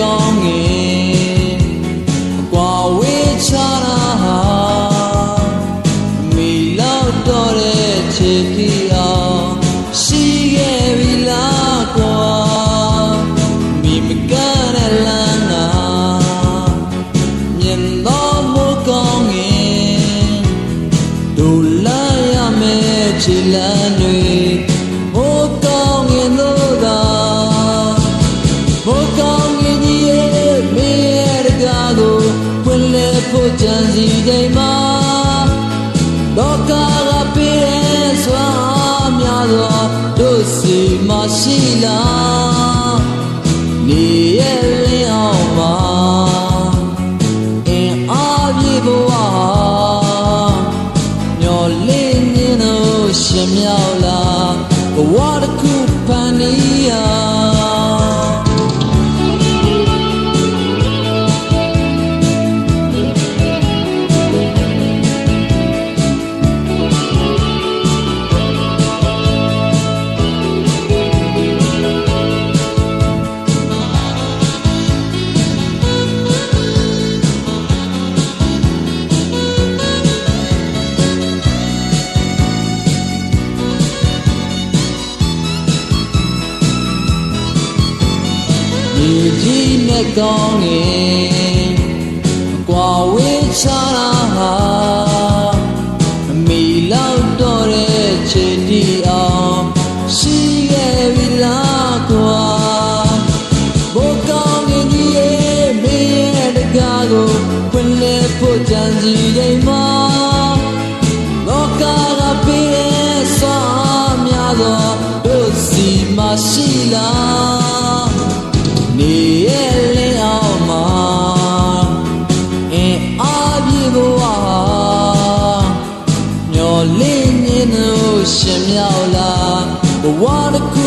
ကောင်းငင်ကွာဝေးချတာဟာမိလောက်တော့တဲ့ချစ်တီအောင်ရှိခဲ့ပြီလားကွာမိမကန်တဲ့လမ်းကမြင်တော့မကောင်းငင်ဒူလာရမယ်ချီလန်းတွေမိုးကောင်းငင်တို့သာဘု လောကကပေးတဲ့စွမ်းများစွာတို့စီမရှိလားနေရဲ့လင်းအောင်မှာအင်းအားပြေဘဝမျောလင်းနေတော့ရှင်မြောက်လာဘဝတစ်ခုဖန်နေရ မြေကြီးနဲ့ကောင်းငင်ကွာဝေးချတာဟာအမိလောက်တော့တဲ့ချစ်တီအောင်ရှိခဲ့ပြီလားကွာဘိုးကောင်းငင်ကြီးရဲ့မင်းရဲ့တကားကိုဖွင့်လဲဖို့ကြံစီချိန်မှာလောကကပေးတဲ့စွမ်းများသောတို့စီမရှိလား I wanna go.